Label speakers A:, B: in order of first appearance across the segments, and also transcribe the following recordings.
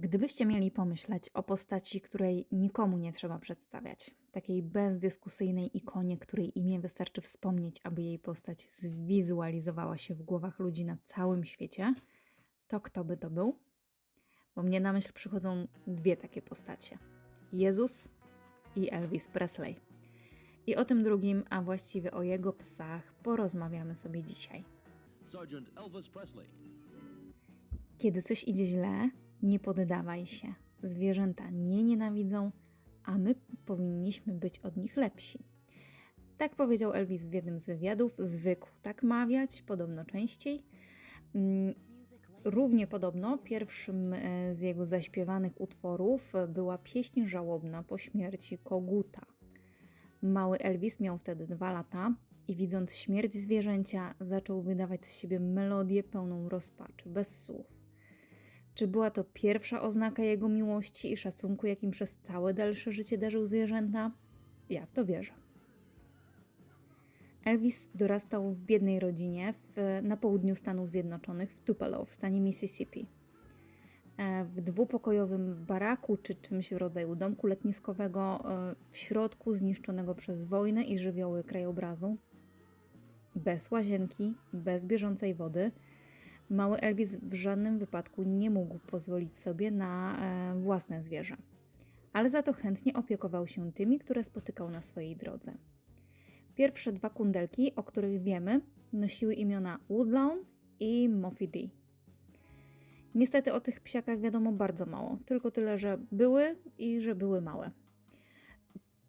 A: Gdybyście mieli pomyśleć o postaci, której nikomu nie trzeba przedstawiać, takiej bezdyskusyjnej ikonie, której imię wystarczy wspomnieć, aby jej postać zwizualizowała się w głowach ludzi na całym świecie, to kto by to był? Bo mnie na myśl przychodzą dwie takie postacie: Jezus i Elvis Presley. I o tym drugim, a właściwie o jego psach, porozmawiamy sobie dzisiaj.
B: Sergeant Elvis Presley.
A: Kiedy coś idzie źle, nie poddawaj się. Zwierzęta nie nienawidzą, a my powinniśmy być od nich lepsi. Tak powiedział Elvis w jednym z wywiadów. Zwykł tak mawiać, podobno częściej. Mm, Równie podobno pierwszym e, z jego zaśpiewanych utworów była pieśń żałobna po śmierci koguta. Mały Elvis miał wtedy dwa lata i widząc śmierć zwierzęcia, zaczął wydawać z siebie melodię pełną rozpaczy, bez słów. Czy była to pierwsza oznaka jego miłości i szacunku, jakim przez całe dalsze życie darzył zwierzęta? Ja w to wierzę. Elvis dorastał w biednej rodzinie w, na południu Stanów Zjednoczonych, w Tupelo, w stanie Mississippi. E, W dwupokojowym baraku czy czymś w rodzaju domku letniskowego, e, w środku zniszczonego przez wojnę i żywioły krajobrazu, bez łazienki, bez bieżącej wody, mały Elvis w żadnym wypadku nie mógł pozwolić sobie na e, własne zwierzę, ale za to chętnie opiekował się tymi, które spotykał na swojej drodze. Pierwsze dwa kundelki, o których wiemy, nosiły imiona Woodlawn i Moffy Dee. Niestety o tych psiakach wiadomo bardzo mało, tylko tyle, że były i że były małe.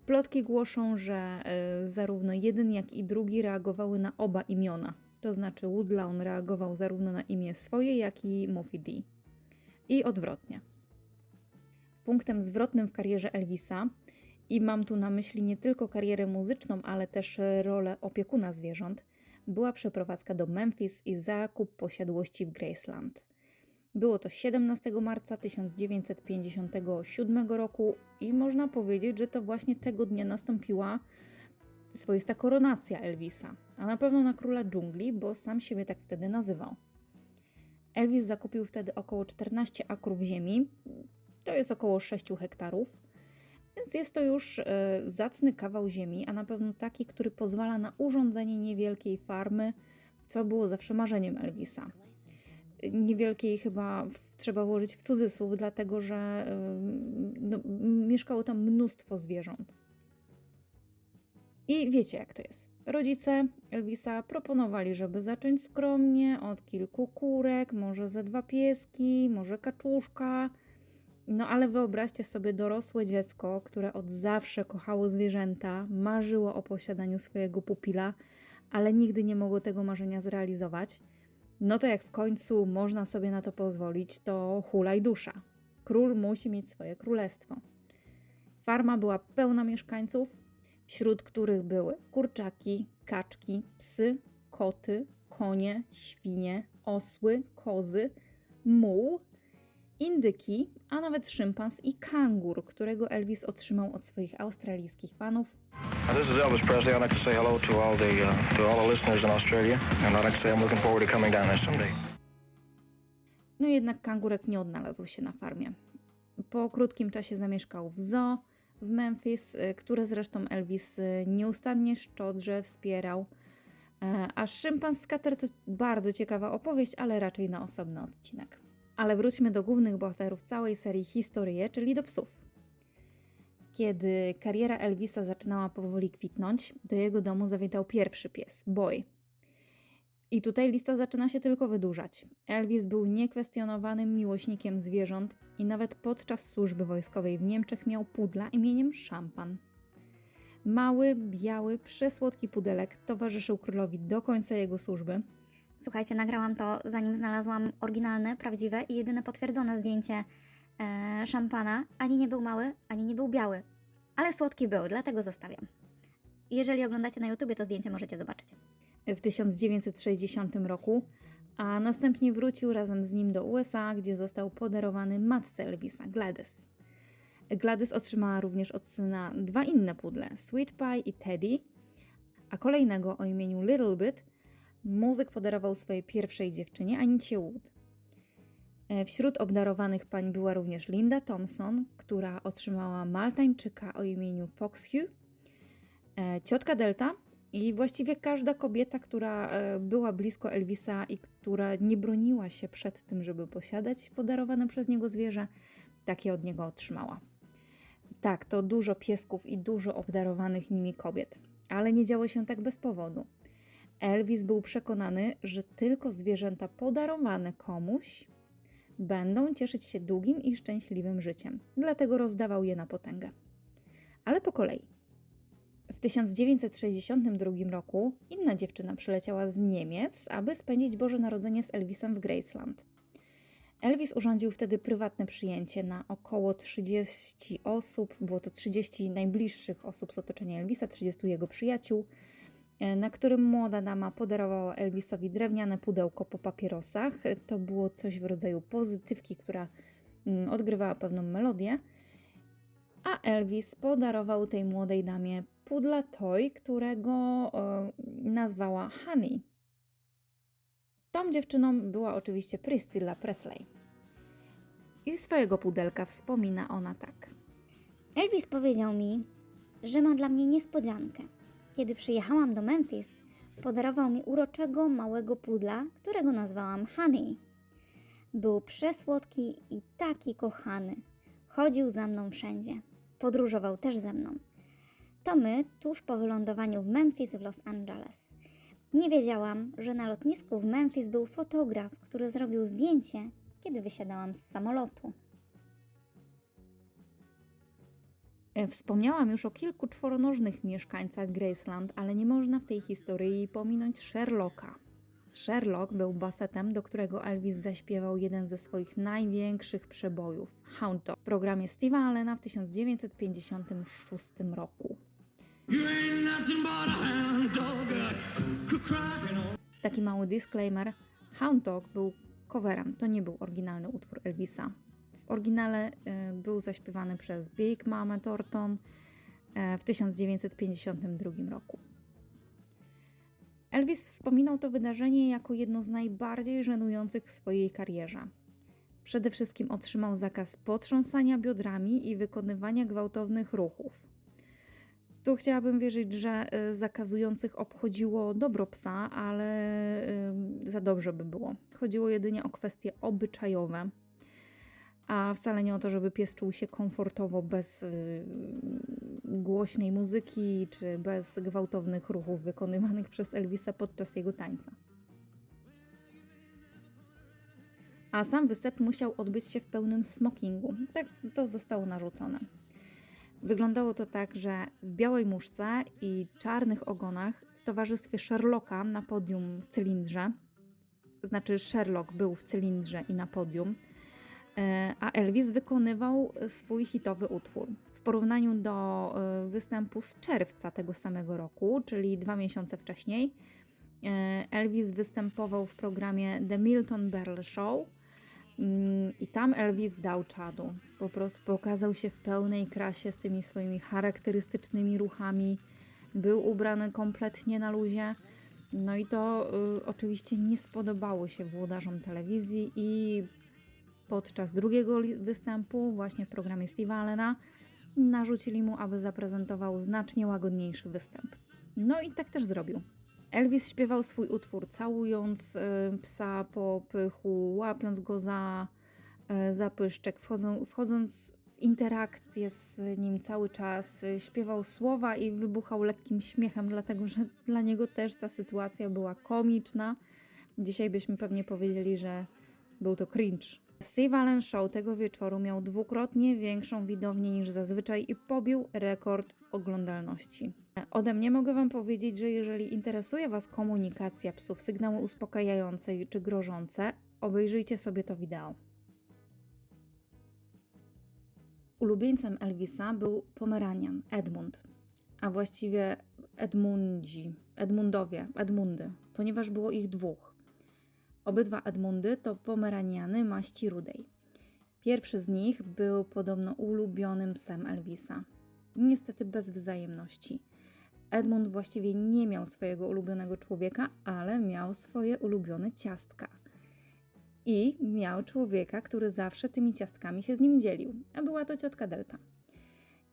A: Plotki głoszą, że e, zarówno jeden, jak i drugi reagowały na oba imiona. To znaczy Woodlawn reagował zarówno na imię swoje, jak i Moffy Dee. I odwrotnie. Punktem zwrotnym w karierze Elvisa i mam tu na myśli nie tylko karierę muzyczną, ale też rolę opiekuna zwierząt, była przeprowadzka do Memphis i zakup posiadłości w Graceland. Było to 17 marca 1957 roku i można powiedzieć, że to właśnie tego dnia nastąpiła swoista koronacja Elvisa, a na pewno na króla dżungli, bo sam siebie tak wtedy nazywał. Elvis zakupił wtedy około 14 akrów ziemi, to jest około 6 hektarów, więc jest to już e, zacny kawał ziemi, a na pewno taki, który pozwala na urządzenie niewielkiej farmy, co było zawsze marzeniem Elvisa. Niewielkiej chyba trzeba włożyć w cudzysłów, dlatego że e, no, mieszkało tam mnóstwo zwierząt. I wiecie jak to jest. Rodzice Elvisa proponowali, żeby zacząć skromnie od kilku kurek, może ze dwa pieski, może kaczuszka. No ale wyobraźcie sobie dorosłe dziecko, które od zawsze kochało zwierzęta, marzyło o posiadaniu swojego pupila, ale nigdy nie mogło tego marzenia zrealizować. No to jak w końcu można sobie na to pozwolić, to hulaj dusza. Król musi mieć swoje królestwo. Farma była pełna mieszkańców, wśród których były kurczaki, kaczki, psy, koty, konie, świnie, osły, kozy, muł, indyki, a nawet szympans i kangur, którego Elvis otrzymał od swoich australijskich fanów.
C: This is Elvis Presley. I'd like to say hello to all the uh, to all the listeners in Australia, and I'd like to say I'm looking forward to coming down there someday.
A: No jednak kangurek nie odnalazł się na farmie. Po krótkim czasie zamieszkał w zoo w Memphis, y, które zresztą Elvis y, nieustannie szczodrze wspierał. E, A szympans skater to bardzo ciekawa opowieść, ale raczej na osobny odcinek. Ale wróćmy do głównych bohaterów całej serii Historie, czyli do psów. Kiedy kariera Elvisa zaczynała powoli kwitnąć, do jego domu zawitał pierwszy pies, Boy. I tutaj lista zaczyna się tylko wydłużać. Elvis był niekwestionowanym miłośnikiem zwierząt i nawet podczas służby wojskowej w Niemczech miał pudla imieniem Szampan. Mały, biały, przesłodki pudelek towarzyszył królowi do końca jego służby.
D: Słuchajcie, nagrałam to zanim znalazłam oryginalne, prawdziwe i jedyne potwierdzone zdjęcie e, szampana. Ani nie był mały, ani nie był biały, ale słodki był, dlatego zostawiam. Jeżeli oglądacie na YouTubie, to zdjęcie możecie zobaczyć.
A: W 1960 roku, a następnie wrócił razem z nim do USA, gdzie został podarowany matce Elvisa, Gladys. Gladys otrzymała również od syna dwa inne pudle, Sweet Pie i Teddy, a kolejnego o imieniu Little Bit muzyk podarował swojej pierwszej dziewczynie, Anicie Wood. E, Wśród obdarowanych pań była również Linda Thompson, która otrzymała Maltańczyka o imieniu Foxhugh, e, ciotka Delta i właściwie każda kobieta, która e, była blisko Elvisa i która nie broniła się przed tym, żeby posiadać podarowane przez niego zwierzę, takie od niego otrzymała. Tak, to dużo piesków i dużo obdarowanych nimi kobiet, ale nie działo się tak bez powodu. Elvis był przekonany, że tylko zwierzęta podarowane komuś będą cieszyć się długim i szczęśliwym życiem, dlatego rozdawał je na potęgę. Ale po kolei. W 1962 roku inna dziewczyna przyleciała z Niemiec, aby spędzić Boże Narodzenie z Elvisem w Graceland. Elvis urządził wtedy prywatne przyjęcie na około 30 osób, było to 30 najbliższych osób z otoczenia Elvisa, 30 jego przyjaciół, e, na którym młoda dama podarowała Elvisowi drewniane pudełko po papierosach. To było coś w rodzaju pozytywki, która mm, odgrywała pewną melodię. A Elvis podarował tej młodej damie pudla toy, którego e, nazwała Honey. Tą dziewczyną była oczywiście Priscilla Presley. I swojego pudelka wspomina ona tak.
D: Elvis powiedział mi, że ma dla mnie niespodziankę. Kiedy przyjechałam do Memphis, podarował mi uroczego małego pudla, którego nazwałam Honey. Był przesłodki i taki kochany. Chodził za mną wszędzie. Podróżował też ze mną. To my tuż po wylądowaniu w Memphis w Los Angeles. Nie wiedziałam, że na lotnisku w Memphis był fotograf, który zrobił zdjęcie, kiedy wysiadałam z samolotu.
A: E, Wspomniałam już o kilku czworonożnych mieszkańcach Graceland, ale nie można w tej historii pominąć Sherlocka. Sherlock był basetem, do którego Elvis zaśpiewał jeden ze swoich największych przebojów Hound Dog w programie Steve'a Allena w 1956 roku. Taki mały disclaimer: Hound Dog był coverem, to nie był oryginalny utwór Elvisa. W oryginale y, był zaśpiewany przez Big Mama Thornton y, w 1952 roku. Elvis wspominał to wydarzenie jako jedno z najbardziej żenujących w swojej karierze. Przede wszystkim otrzymał zakaz potrząsania biodrami i wykonywania gwałtownych ruchów. Tu chciałabym wierzyć, że y, zakazujących obchodziło dobro psa, ale y, za dobrze by było. Chodziło jedynie o kwestie obyczajowe, a wcale nie o to, żeby pies czuł się komfortowo bez y, głośnej muzyki czy bez gwałtownych ruchów wykonywanych przez Elvisa podczas jego tańca. A sam występ musiał odbyć się w pełnym smokingu. Tak to zostało narzucone. Wyglądało to tak, że w białej muszce i czarnych ogonach w towarzystwie Sherlocka na podium w cylindrze, znaczy Sherlock był w cylindrze i na podium, e, a Elvis wykonywał swój hitowy utwór. W porównaniu do e, występu z czerwca tego samego roku, czyli dwa miesiące wcześniej, e, Elvis występował w programie The Milton Berle Show, I tam Elvis dał czadu. Po prostu pokazał się w pełnej krasie z tymi swoimi charakterystycznymi ruchami. Był ubrany kompletnie na luzie. No i to y, oczywiście nie spodobało się włodarzom telewizji i podczas drugiego występu właśnie w programie Steve'a Allena narzucili mu, aby zaprezentował znacznie łagodniejszy występ. No i tak też zrobił. Elvis śpiewał swój utwór, całując y, psa po pychu, łapiąc go za, y, za pyszczek, wchodzą, wchodząc w interakcję z nim cały czas. Śpiewał słowa i wybuchał lekkim śmiechem, dlatego że dla niego też ta sytuacja była komiczna. Dzisiaj byśmy pewnie powiedzieli, że był to cringe. Steve Allen Show tego wieczoru miał dwukrotnie większą widownię niż zazwyczaj i pobił rekord oglądalności. Ode mnie mogę Wam powiedzieć, że jeżeli interesuje Was komunikacja psów, sygnały uspokajające czy grożące, obejrzyjcie sobie to wideo. Ulubieńcem Elvisa był Pomeranian Edmund, a właściwie Edmundzi, Edmundowie, Edmundy, ponieważ było ich dwóch. Obydwa Edmundy to Pomeraniany maści rudej. Pierwszy z nich był podobno ulubionym psem Elvisa. Niestety bez wzajemności. Edmund właściwie nie miał swojego ulubionego człowieka, ale miał swoje ulubione ciastka. I miał człowieka, który zawsze tymi ciastkami się z nim dzielił, a była to ciotka Delta.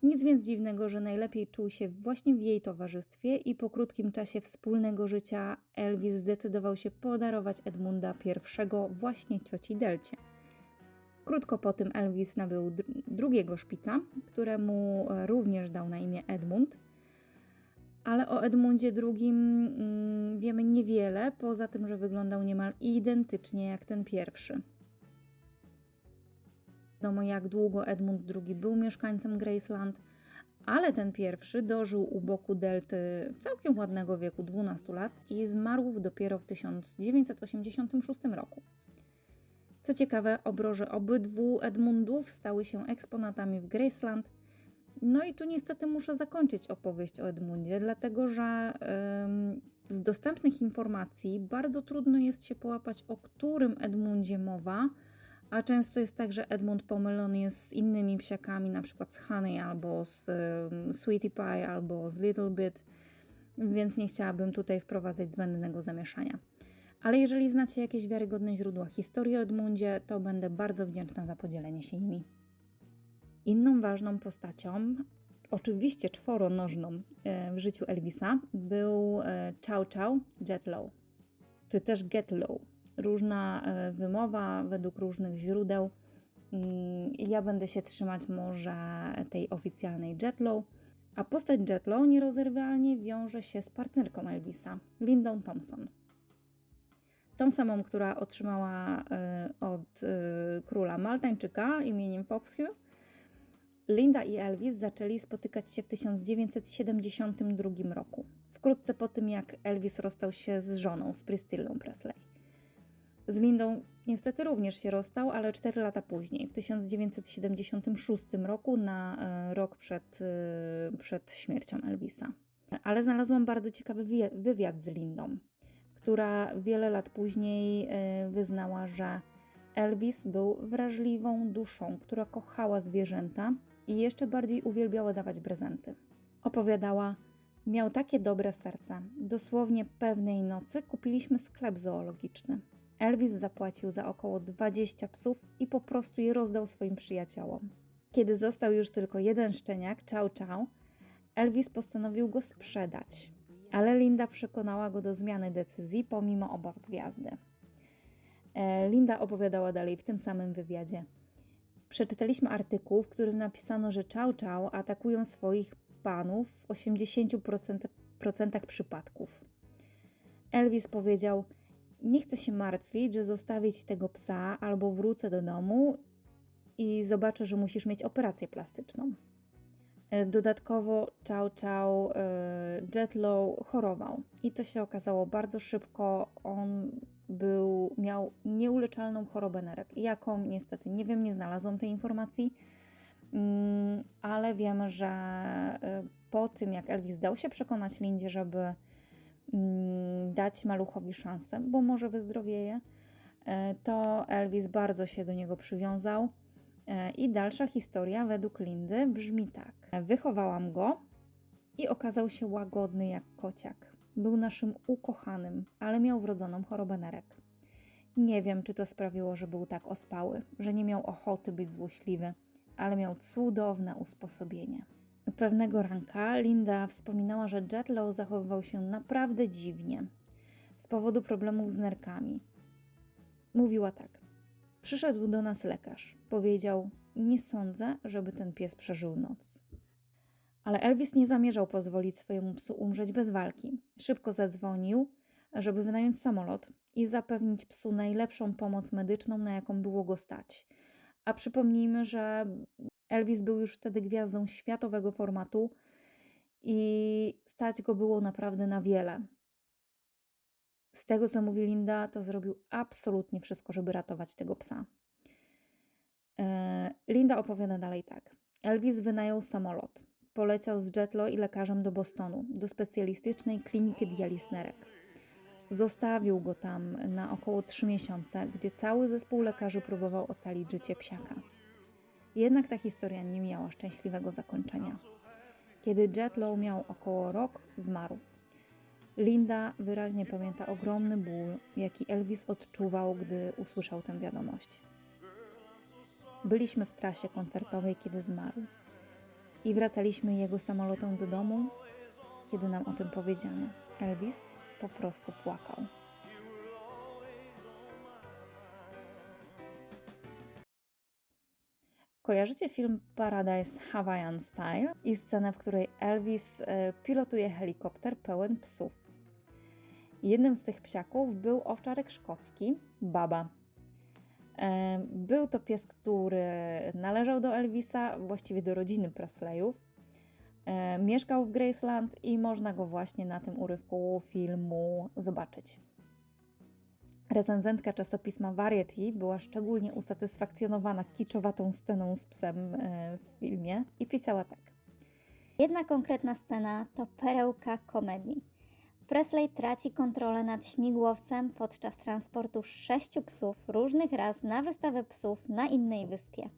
A: Nic więc dziwnego, że najlepiej czuł się właśnie w jej towarzystwie i po krótkim czasie wspólnego życia Elvis zdecydował się podarować Edmunda I właśnie cioci Delcie. Krótko po tym Elvis nabył dr- drugiego szpica, któremu również dał na imię Edmund. Ale o Edmundzie II mm, wiemy niewiele, poza tym, że wyglądał niemal identycznie jak ten pierwszy. Wiadomo, jak długo Edmund II był mieszkańcem Graceland, ale ten pierwszy dożył u boku Delty całkiem ładnego wieku 12 lat i zmarł dopiero w 1986 roku. Co ciekawe, obroże obydwu Edmundów stały się eksponatami w Graceland. No i tu niestety muszę zakończyć opowieść o Edmundzie, dlatego że ym, z dostępnych informacji bardzo trudno jest się połapać, o którym Edmundzie mowa, a często jest tak, że Edmund pomylony jest z innymi psiakami, na przykład z Honey albo z Sweetie Pie albo z Little Bit, więc nie chciałabym tutaj wprowadzać zbędnego zamieszania. Ale jeżeli znacie jakieś wiarygodne źródła historii o Edmundzie, to będę bardzo wdzięczna za podzielenie się nimi. Inną ważną postacią, oczywiście czworonożną e, w życiu Elvisa, był e, Chow Chow Jet Low, czy też Get Low. Różna e, wymowa według różnych źródeł. Mm, Ja będę się trzymać może tej oficjalnej Jet Low, a postać Jet Low nierozerwalnie wiąże się z partnerką Elvisa, Lindą Thompson. Tą samą, która otrzymała e, od e, króla Maltańczyka imieniem Foxhue. Linda i Elvis zaczęli spotykać się w 1972 roku, wkrótce po tym jak Elvis rozstał się z żoną, z Priscillą Presley. Z Lindą niestety również się rozstał, ale 4 lata później, w 1976 roku, na e, rok przed, e, przed śmiercią Elvisa. Ale znalazłam bardzo ciekawy wywiad z Lindą, która wiele lat później e, wyznała, że Elvis był wrażliwą duszą, która kochała zwierzęta i jeszcze bardziej uwielbiała dawać prezenty. Opowiadała, miał takie dobre serce. Dosłownie pewnej nocy kupiliśmy sklep zoologiczny. Elvis zapłacił za około 20 psów i po prostu je rozdał swoim przyjaciołom. Kiedy został już tylko jeden szczeniak, Chow Chow, Elvis postanowił go sprzedać, ale Linda przekonała go do zmiany decyzji pomimo obaw gwiazdy. E, Linda opowiadała dalej w tym samym wywiadzie. Przeczytaliśmy artykuł, w którym napisano, że Chow Chow atakują swoich panów w 80% procentach przypadków. Elvis powiedział: Nie chcę się martwić, że zostawić tego psa albo wrócę do domu i zobaczę, że musisz mieć operację plastyczną. E, Dodatkowo Chow Chow e, Jetlow chorował i to się okazało bardzo szybko. On był, miał nieuleczalną chorobę nerek. Jaką niestety nie wiem, nie znalazłam tej informacji, Mm, ale wiem, że e, po tym jak Elvis dał się przekonać Lindzie, żeby dać maluchowi szansę, bo może wyzdrowieje, e, to Elvis bardzo się do niego przywiązał. E, I dalsza historia według Lindy brzmi tak. Wychowałam go i okazał się łagodny jak kociak. Był naszym ukochanym, ale miał wrodzoną chorobę nerek. Nie wiem, czy to sprawiło, że był tak ospały, że nie miał ochoty być złośliwy, ale miał cudowne usposobienie. Pewnego ranka Linda wspominała, że Jetlow zachowywał się naprawdę dziwnie z powodu problemów z nerkami. Mówiła tak. Przyszedł do nas lekarz. Powiedział: Nie sądzę, żeby ten pies przeżył noc. Ale Elvis nie zamierzał pozwolić swojemu psu umrzeć bez walki. Szybko zadzwonił, żeby wynająć samolot i zapewnić psu najlepszą pomoc medyczną, na jaką było go stać. A przypomnijmy, że Elvis był już wtedy gwiazdą światowego formatu i stać go było naprawdę na wiele. Z tego, co mówi Linda, to zrobił absolutnie wszystko, żeby ratować tego psa. E, Linda opowiada dalej tak. Elvis wynajął samolot. Poleciał z Jetlo i lekarzem do Bostonu, do specjalistycznej kliniki dializ nerek. Zostawił go tam na około 3 miesiące, gdzie cały zespół lekarzy próbował ocalić życie psiaka. Jednak ta historia nie miała szczęśliwego zakończenia. Kiedy Jetlow miał około rok, zmarł. Linda wyraźnie pamięta ogromny ból, jaki Elvis odczuwał, gdy usłyszał tę wiadomość. Byliśmy w trasie koncertowej, kiedy zmarł. I wracaliśmy jego samolotem do domu, kiedy nam o tym powiedziano. Elvis po prostu płakał. Kojarzycie film Paradise Hawaiian Style i scenę, w której Elvis e, pilotuje helikopter pełen psów. Jednym z tych psiaków był owczarek szkocki, Baba. E, Był to pies, który należał do Elvisa, właściwie do rodziny Presleyów. E, Mieszkał w Graceland i można go właśnie na tym urywku filmu zobaczyć. Recenzentka czasopisma Variety była szczególnie usatysfakcjonowana kiczowatą sceną z psem e, w filmie i pisała tak.
D: Jedna konkretna scena to perełka komedii. Presley traci kontrolę nad śmigłowcem podczas transportu sześciu psów różnych ras na wystawę psów na innej wyspie.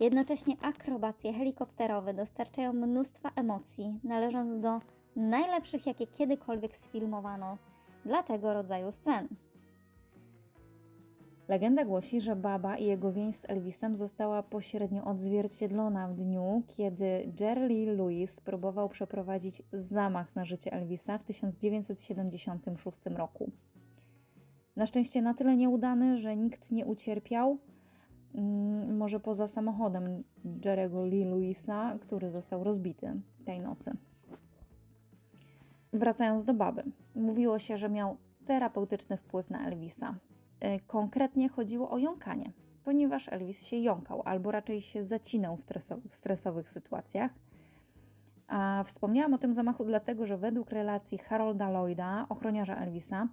D: Jednocześnie akrobacje helikopterowe dostarczają mnóstwa emocji, należąc do najlepszych, jakie kiedykolwiek sfilmowano dla tego rodzaju scen.
A: Legenda głosi, że Baba i jego więź z Elvisem została pośrednio odzwierciedlona w dniu, kiedy Jerry Lewis próbował przeprowadzić zamach na życie Elvisa w 1976 roku. Na szczęście na tyle nieudany, że nikt nie ucierpiał, mm, może poza samochodem Jerry'ego Lee Lewisa, który został rozbity tej nocy. Wracając do Baby, mówiło się, że miał terapeutyczny wpływ na Elvisa. E, Konkretnie chodziło o jąkanie, ponieważ Elvis się jąkał, albo raczej się zacinał w, treso- w stresowych sytuacjach. A wspomniałam o tym zamachu dlatego, że według relacji Harolda Lloyda, ochroniarza Elvisa,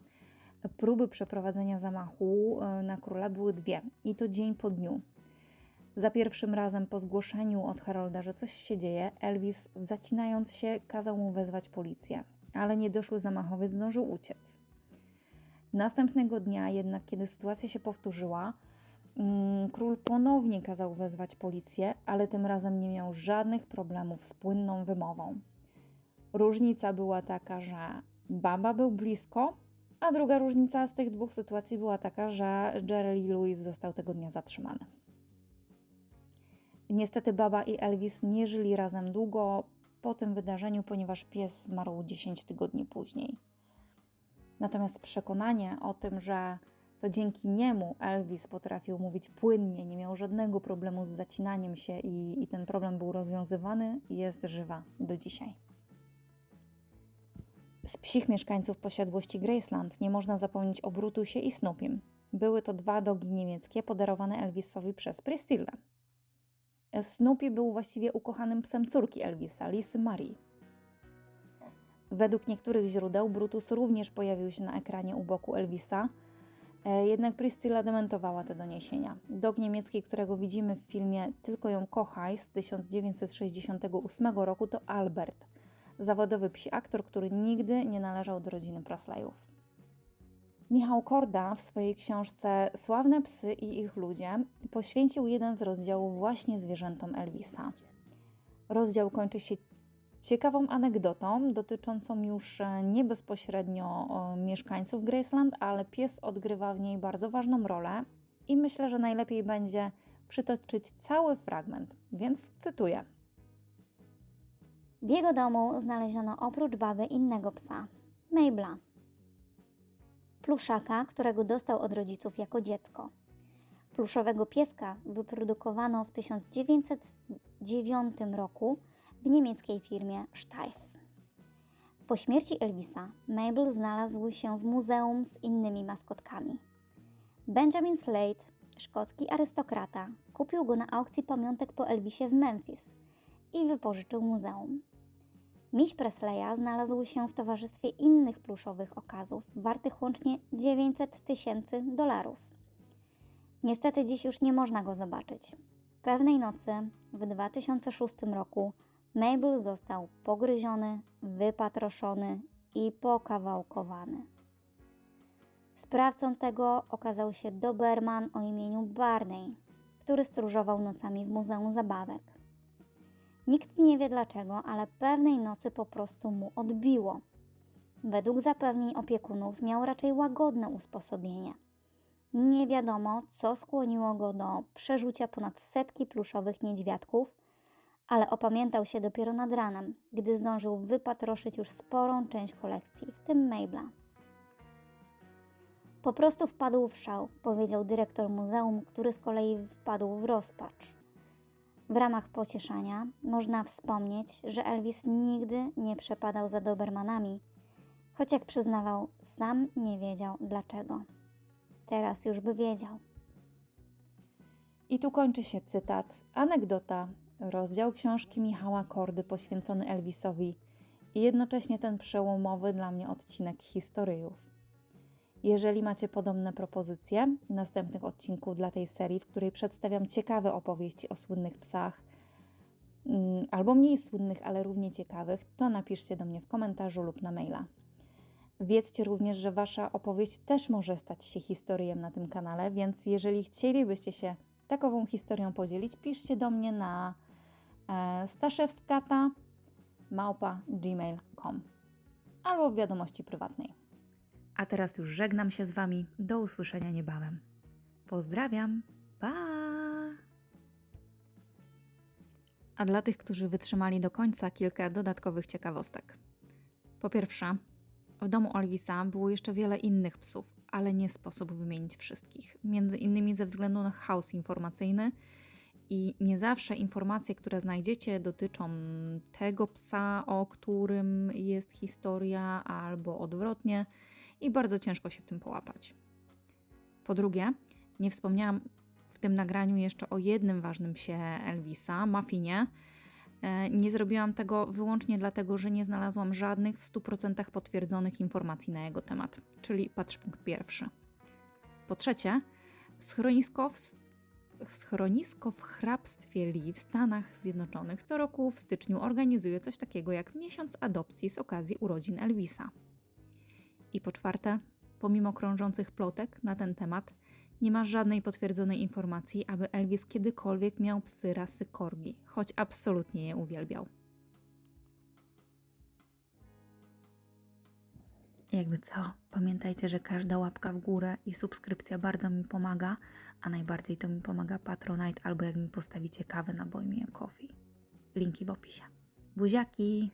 A: próby przeprowadzenia zamachu e, na króla były dwie i to dzień po dniu. Za pierwszym razem po zgłoszeniu od Harolda, że coś się dzieje, Elvis zacinając się kazał mu wezwać policję, ale niedoszły zamachowiec zdążył uciec. Następnego dnia jednak, kiedy sytuacja się powtórzyła, mm, król ponownie kazał wezwać policję, ale tym razem nie miał żadnych problemów z płynną wymową. Różnica była taka, że Baba był blisko, a druga różnica z tych dwóch sytuacji była taka, że Jerry Lewis został tego dnia zatrzymany. Niestety Baba i Elvis nie żyli razem długo po tym wydarzeniu, ponieważ pies zmarł 10 tygodni później. Natomiast przekonanie o tym, że to dzięki niemu Elvis potrafił mówić płynnie, nie miał żadnego problemu z zacinaniem się i, i ten problem był rozwiązywany, jest żywa do dzisiaj. Z psich mieszkańców posiadłości Graceland nie można zapomnieć o Brutusie i Snoopim. Były to dwa dogi niemieckie podarowane Elvisowi przez Priscillę. Snoopy był właściwie ukochanym psem córki Elvisa, Lisy Marii. Według niektórych źródeł Brutus również pojawił się na ekranie u boku Elvisa, e, jednak Priscilla dementowała te doniesienia. Dog niemiecki, którego widzimy w filmie Tylko ją kochaj z 1968 roku to Albert, zawodowy psi aktor, który nigdy nie należał do rodziny Presleyów. Michał Korda w swojej książce Sławne psy i ich ludzie poświęcił jeden z rozdziałów właśnie zwierzętom Elvisa. Rozdział kończy się ciekawą anegdotą dotyczącą już e, nie bezpośrednio mieszkańców Graceland, ale pies odgrywa w niej bardzo ważną rolę i myślę, że najlepiej będzie przytoczyć cały fragment, więc cytuję.
D: W jego domu znaleziono oprócz baby innego psa, Mabla. Pluszaka, którego dostał od rodziców jako dziecko. Pluszowego pieska wyprodukowano w 1909 roku w niemieckiej firmie Steiff. Po śmierci Elvisa, Mabel znalazł się w muzeum z innymi maskotkami. Benjamin Slade, szkocki arystokrata, kupił go na aukcji pamiątek po Elvisie w Memphis i wypożyczył muzeum. Miś Presleya znalazł się w towarzystwie innych pluszowych okazów, wartych łącznie 900 tysięcy dolarów. Niestety dziś już nie można go zobaczyć. Pewnej nocy w 2006 roku Mabel został pogryziony, wypatroszony i pokawałkowany. Sprawcą tego okazał się Doberman o imieniu Barney, który stróżował nocami w Muzeum Zabawek. Nikt nie wie dlaczego, ale pewnej nocy po prostu mu odbiło. według zapewnień opiekunów miał raczej łagodne usposobienie. Nie wiadomo, co skłoniło go do przerzucia ponad setki pluszowych niedźwiadków, ale opamiętał się dopiero nad ranem, gdy zdążył wypatroszyć już sporą część kolekcji, w tym Mabla. Po prostu wpadł w szał, powiedział dyrektor muzeum, który z kolei wpadł w rozpacz. W ramach pocieszania można wspomnieć, że Elvis nigdy nie przepadał za Dobermanami, choć jak przyznawał, sam nie wiedział dlaczego. Teraz już by wiedział.
A: I tu kończy się cytat, anegdota, rozdział książki Michała Kordy poświęcony Elvisowi i jednocześnie ten przełomowy dla mnie odcinek historyjów. Jeżeli macie podobne propozycje następnych odcinków dla tej serii, w której przedstawiam ciekawe opowieści o słynnych psach, mm, albo mniej słynnych, ale równie ciekawych, to napiszcie do mnie w komentarzu lub na maila. Wiedzcie również, że Wasza opowieść też może stać się historią na tym kanale, więc jeżeli chcielibyście się takową historią podzielić, piszcie do mnie na staszewskata małpa gmail.com albo w wiadomości prywatnej. A teraz już żegnam się z Wami. Do usłyszenia niebawem. Pozdrawiam. Pa! A dla tych, którzy wytrzymali do końca, kilka dodatkowych ciekawostek. Po pierwsze, w domu Elvisa było jeszcze wiele innych psów, ale nie sposób wymienić wszystkich. Między innymi ze względu na chaos informacyjny i nie zawsze informacje, które znajdziecie, dotyczą tego psa, o którym jest historia, albo odwrotnie, i bardzo ciężko się w tym połapać. Po drugie, nie wspomniałam w tym nagraniu jeszcze o jednym ważnym psie Elvisa, Muffinie. E, Nie zrobiłam tego wyłącznie dlatego, że nie znalazłam żadnych w 100% potwierdzonych informacji na jego temat, czyli patrz punkt pierwszy. Po trzecie, schronisko w, schronisko w hrabstwie Lee w Stanach Zjednoczonych co roku w styczniu organizuje coś takiego jak miesiąc adopcji z okazji urodzin Elvisa. I po czwarte, pomimo krążących plotek na ten temat, nie ma żadnej potwierdzonej informacji, aby Elvis kiedykolwiek miał psy rasy korgi, choć absolutnie je uwielbiał. Jakby co, pamiętajcie, że każda łapka w górę i subskrypcja bardzo mi pomaga, a najbardziej to mi pomaga Patronite albo jak mi postawicie kawę na a Coffee. Linki w opisie. Buziaki!